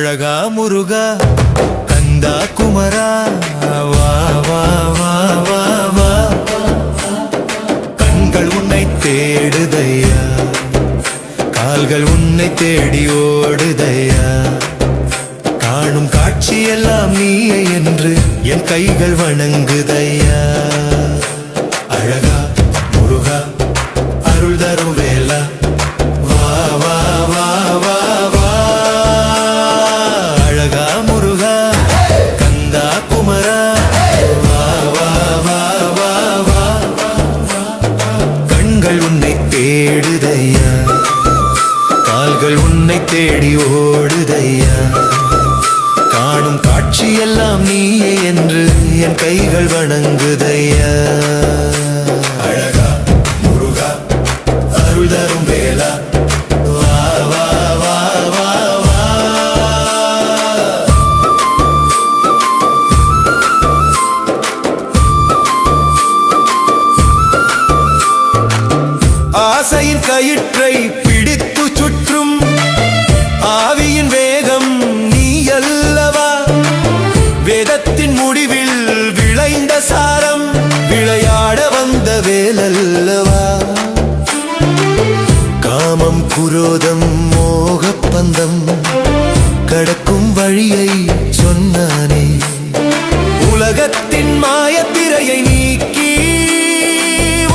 அழகா முருகா கந்தா குமரா வா வா வா வா வா. கண்கள் உன்னை தேடுதையா கால்கள் உன்னை தேடி ஓடுதையா. காணும் காட்சியெல்லாம் நீயே என்று என் கைகள் வணங்குதையா. அழகா முருகா அருள் தரும் தேடி ஓடுதையா? காணும் காட்சியெல்லாம் நீயே என்று என் கைகள் வணங்குதையா? அழகா முருகா அருள் தரும் வேலா ஆசையின் கயிற்றை சாரம் விளையாட வந்த வேலல்லவா? காமம் குரோதம் மோகப்பந்தம் கடக்கும் வழியை சொன்னானே. உலகத்தின் மாயத்திரையை நீக்கி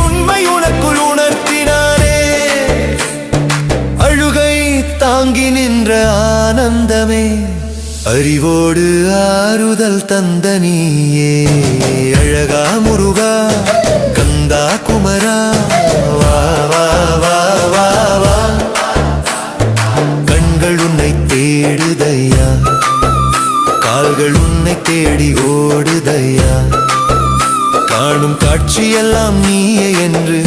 உண்மை உனக்குள் உணர்த்தினானே. அழுகை தாங்கி நின்ற ஆனந்தமே. அறிவோடு ஆறுதல் தந்த நீயே அழகா முருகா கந்தா குமரா வா வா வா வா வா. கண்கள் உன்னை தேடுதையா. கால்கள் உன்னை தேடி ஓடுதையா. காணும் காட்சியெல்லாம் நீயே என்று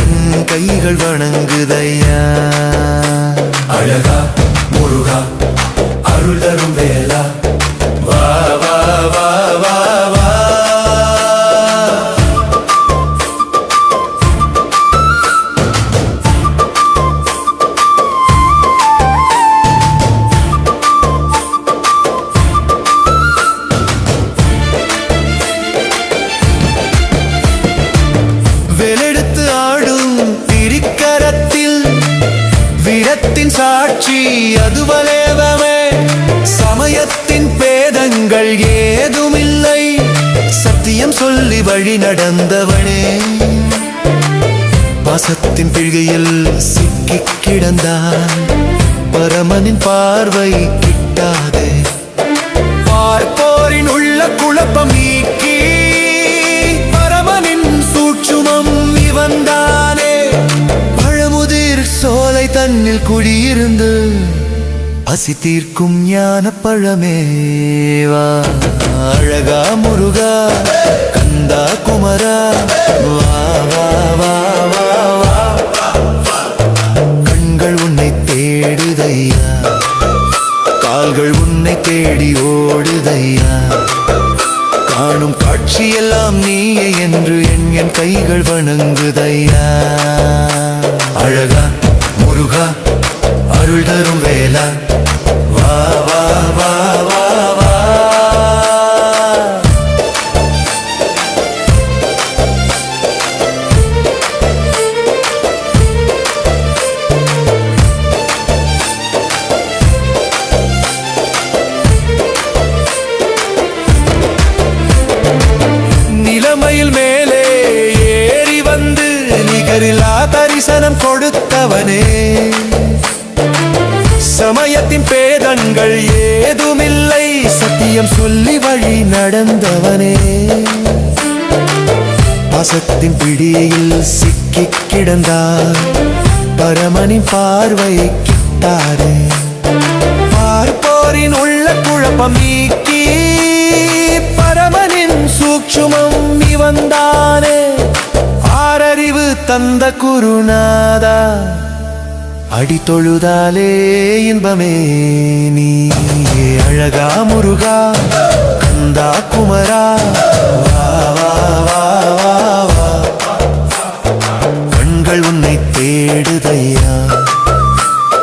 கைகள் வணங்குதையா. அழகா முருகா அதுவலேவமே சமயத்தின் பேதங்கள் ஏதுமில்லை. சத்தியம் சொல்லி வழி நடந்தவனே. பாசத்தின் பிழ்கையில் சிக்கி கிடந்தான். பரமனின் பார்வை கிட்டாதே. பார்ப்போரின் உள்ள குழப்பம் நீக்கி. பரமனின் சூட்சுமம் இவன்தானே. பழமுதிர் சோலை தன்னில் குடியிருந்து பசி தீர்க்கும் ஞான பழமேவா அழகா முருகா கந்தா குமரா வா வா வா வா வா. கண்கள் உன்னை தேடுதையா. கால்கள் உன்னை தேடி ஓடுதையா. காணும் காட்சியெல்லாம் நீயே என்று என் என் கைகள் வணங்குதையா. அழகா முருகா அருள் தரும் வேலா வா வா வா வா. பேதங்கள் ஏதுமில்லை. சத்தியம் சொல்லி வழி நடந்தவனே. பாசத்தின் பிடியில் சிக்கி கிடந்தார். பரமனின் பார்வை கிட்டாரே. பார்ப்போரின் உள்ள குழப்பம் நீக்கி பரமனின் சூட்சுமம் இவந்தானே. ஆரறிவு தந்த குருநாதா. அடித்தொழுதாலே இன்பமே நீ அழகா முருகா கந்தா குமரா. வா வா வா வா வா. கண்கள் உன்னை தேடுதையா.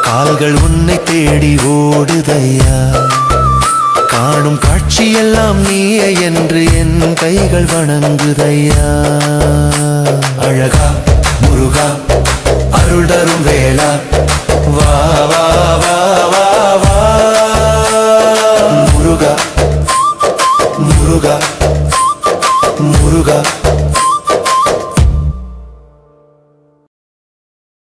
கால்கள் உன்னை தேடி ஓடுதையா. காணும் காட்சியெல்லாம் நீயே என்று என் கைகள் வணங்குதையா. அழகா முருகா அருள் தரும் வேளா. வா வா வா வா வா